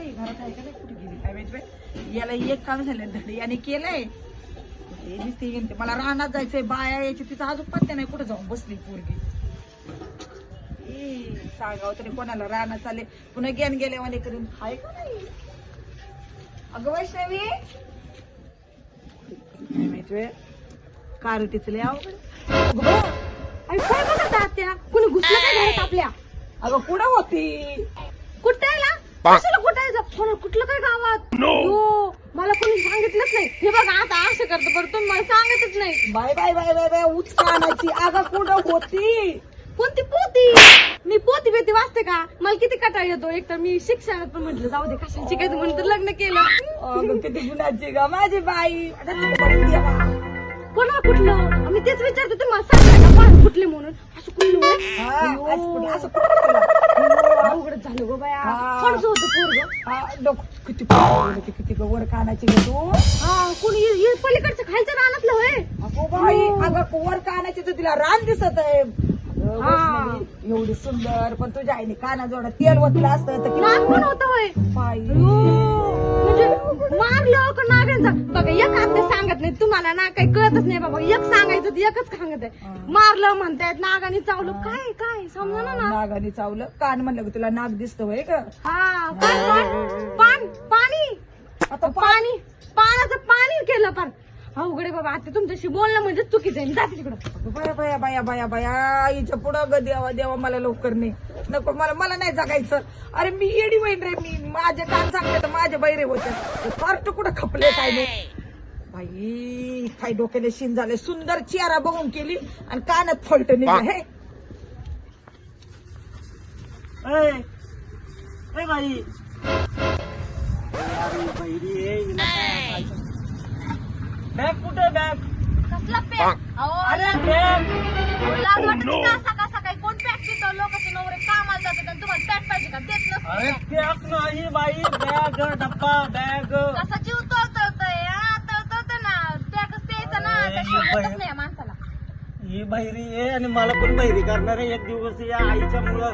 बाई घरात आहे का नाही कुठे गेली? काय माहिती बाई? याला एक काम झालं धडी आणि केलंय. हे नुसती गेली. मला रानात जायचंय बाया यायची तिथं अजून पत्त्या नाही कुठे जाऊन बसली पोरगी? सांगावं तरी कोणाला रानात चालले. पुन्हा गेन गेल्यावाले करून. हाय का नाही? अगं वैष्णवी? काय माहिती कार अरे काय म्हणत आहात त्या कुणी घुसलं काय घरात आपल्या? अगं कुठं होती? कुठायला कोण कुठलं काय गावात? हो मला कोणी सांगितलंच नाही. हे बघा आता असं करतो बरं तुम्ही मला सांगतच नाही. Bye bye bye bye bye आणायची. अगं कुठं होती? कोणती पोती? मी पोती बेती वाचते का? मला किती कटाळ येतो. एक तर मी शिक्षणात पण म्हटलं जाऊ दे कशाला शिकायचं म्हणून तर लग्न केलं. अगं किती गुणाची ग माझी बाई. तू. कोणा कुठलं? आम्ही तेच विचारतो तुम्हाला का पाणी कुठले म्हणून. असं कुठलं? हा. असं कुठं- असं कुठं केलं? अयो, अवघडच झालं गो बाया. हा. कोणचं होतं पोरग. हा, डोकं किती पोरं, किती किती ग वर कानाची ग तू. हा कोणी हे- हे पलीकडचं खालचं रानातलं होय? अगो बाई अगं वर कानाची तर तिला रान दिसत आहे. हा. वैष्णवी, एवढी सुंदर पण तुझ्या आईने काना जोडा तेल वतलं असतं तर नाग पण किती होतं होय. बाई. अयो, म्हणजे मारलं का बघा एक आता सांगत नाही तुम्हाला ना काही कळतच नाही बाबा. एक सांगायचं एकच सांगत आहे. मारलं म्हणतायत नागाने चावलं. काय काय? समजा ना नागाने चावलं. कान म्हणलं की तुला नाग दिसत का हा काय पान पान पाणी. आता पाणी पाण्याचं पाणी केलं पण. अवघडे बाबा आता तुमच्याशी बोलणं म्हणजे चुकीचं आहे. जाते तिकडं. बाया बाया बाया बाया बाया आईच्या पुढं ग देवा देवा मला लवकर नाही. नको मला मला नाही जगायचं. अरे मी येडी बहीण रे मी माझे कान सांगते तर माझे बैरे होते. फार्ट कुठं खपले काय नाही. बाई काय डोक्याला शिन झाले सुंदर चेहरा बघून केली आणि कानात फॉल्ट निघले हे. ए ए बाई. अरे बहिरी ए, हिला काय सांगायचं? बॅग कुठे बॅग? कसला पॅक अरे बॅग. लाज वाटते का? सकाळ सकाळी कोण पॅक देतो? लोकांचे नवरे कामाला जातात आणि तुम्हाला पॅक पाहिजे का? देत अरे नसतं पॅक नाही बाई बॅग डब्बा बॅग. कसा जीव तळतळतोय हा? ना. पॅकच प्यायचं ना. अरे, त्याशिवाय बाई. होतच नाही या माणसाला. ही बहिरी आहे आणि मला पण बहिरी करणार आहे. एक दिवस या आईच्या मुळे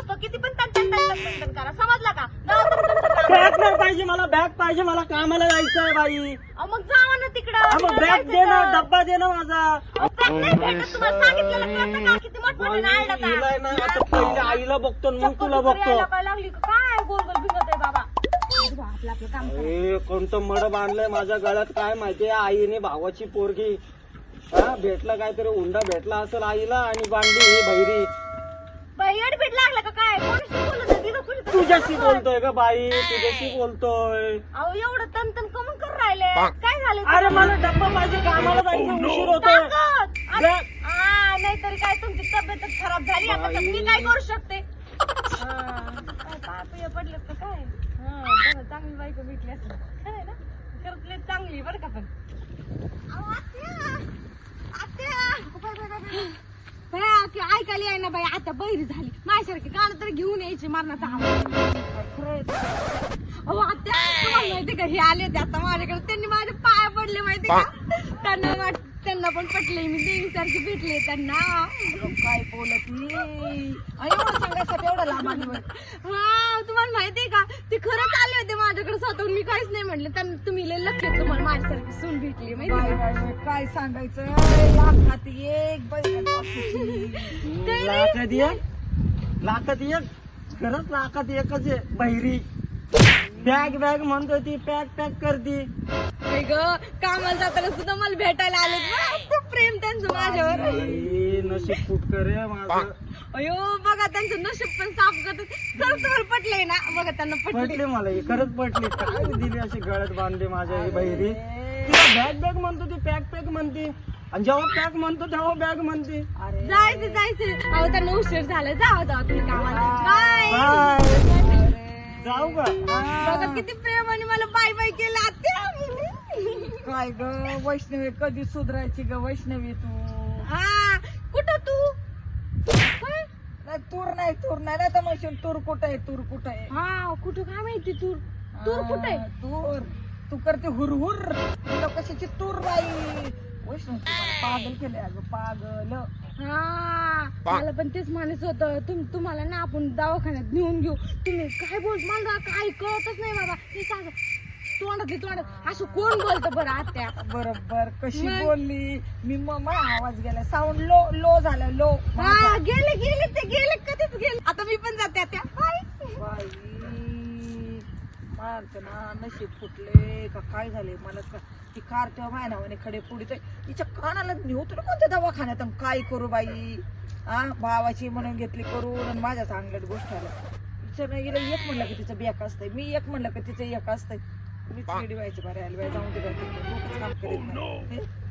नसतो किती पण तन तन तन तन तन करा. समजला का? तुमचं काम. पाहिजे मला बॅग पाहिजे मला कामाला जायचं आहे बाई. अहो, मग जावा ना तिकडं मग बॅग दे ना तर. डब्बा दे ना माझा. अहो, बॅग नाही भेटत तुम्हाला. सांगितलेलं कळतं का? किती मोठमोठे बाई, नारळ हिला आहे ना आता. आता पहिले आईला बघतो आणि मग तुला बघतो. यायला काय लागली का? काय गोल गोल भिंगत आहे बाबा? आपलं आपलं काम करा. अरे कोणतं मड बांधलंय माझ्या गळ्यात? काय माहितीये आईने भावाची पोरगी. हा भेटला काहीतरी हुंडा भेटला असेल आईला आणि बांधली ही बहिरी. बाई, एडबीड लागलं का काय? कोणाशी बोलत आहे? तिथं कुठे- तुझ्याशी बोलतोय का बाई तुझ्याशी बोलतोय. अहो एवढं तन तन कमून करून राहिले. काय झालं अरे मला डब्बा पाहिजे कामाला जायचं उशीर होतोय. ताकद! आ, नाहीतरी काय तुमची तब्येतच खराब झाली आता तर मी काय करू शकते? हा, काय पुया पडले का काय? हा, बरं, चांगली बायको भेटली असेल. खरंय ना? खरंच लय चांगली बरं का पण अहो, आत्या! आत्या! बया, की ऐकायला आहे ना बाई आता बैरी झाली. माझ्यासारखी गाणं तरी घेऊन यायची मरणाचा अहो माहिती का? हे आले होते आता माझ्याकडे. त्यांनी माझे पाय पडले माहिती का? त्यांना वाट- त्यांना पण पटले मी देवीसारखी भेटले त्यांना. काय बोलत मी एवढं सांगायसाठी एवढं लांब आली होय. हा तुम्हाला माहितीये का? ते खरंच आले होते माझ्याकडे स्वतःहून मी काहीच नाही म्हटलं त्यांना तुम्ही लय लक्ष तुम्हाला माझ्यासारखी सून भेटली माहिती काय सांगायचं? लाखात एक लाखात एक? लाखात एक? खरंच लाखात एकच आहे बहिरी. बॅग बॅग म्हणतोय ती पॅक पॅक करती. नाही ग कामाला जाताना सुद्धा मला भेटायला आले. खूप प्रेम त्यांचं माझ्यावर. बाई, नशीब फुट करे माझं. अयो बघा त्यांचं नशीब पण साफ करत तुम्हाला पटलंय ना. बघा त्यांना पटले पटली मला ही खरंच पटली. काय दिली अशी गळ्यात बांधली माझ्या ही बहिरी. तिला बॅग बॅग म्हणतो ती पॅक पॅक म्हणते. आणि जेव्हा पॅक म्हणतो तेव्हा बॅग म्हणते. अरे. जायचं जायचं. अहो त्यांना उशीर झाला. जावं जावं तुम्ही कामाला. बाय बाय जाऊ का? बघा किती प्रेमाने मला बाय बाय केलं आत्या. काय ग वैष्णवी कधी सुधरायची ग वैष्णवी तू? हा कुठं तू? काय? नाही तूर नाही तूर नाही. नाही तर म्हणशील तूर कुठं आहे तूर कुठं आहे? हा कुठं काय माहिती तूर? तूर कुठं आहे? हा, तूर. तू करते हुरहुर. तुला कशाची तूर बाई? वैष्णवी पागल केले अगं पागल. हा. मला पण तेच म्हणायचं होतं. तुम तुम्हाला ना आपण दवाखान्यात नेऊन घेऊ. तुम्ही काय बोल मला काही कळतच नाही बाबा. हे सांग. तोंडातली तोंडात असं कोण बोलतं बरं आत्या? बरोबर. कशी मग? बोलली? मी मग आवाज गेला. साऊंड लो लो झाला लो हा गेले गेले ते. गेले कधीच गेले. आता मी पण जाते आत्या. बाई. मारते ना नशीब फुटले का काय झाले? मला का ती कार तेव्हा माझ्या नावाने खडे पुढे तिच्या कानाला नेऊ तुला कोणत्या दवाखान्यात? काय करू बाई? हा भावाची म्हणून घेतली करून आणि माझ्याच अंगलट गोष्ट आल्या. तिचं नाही गेलं एक म्हणलं की तिचं बेक असतंय. मी एक म्हणलं की तिचं एक असतंय. मी चिडी व्हायची बरं आली बाई जाऊन दे बाई तिकडे. डोकंच काम करीत नाही. हे?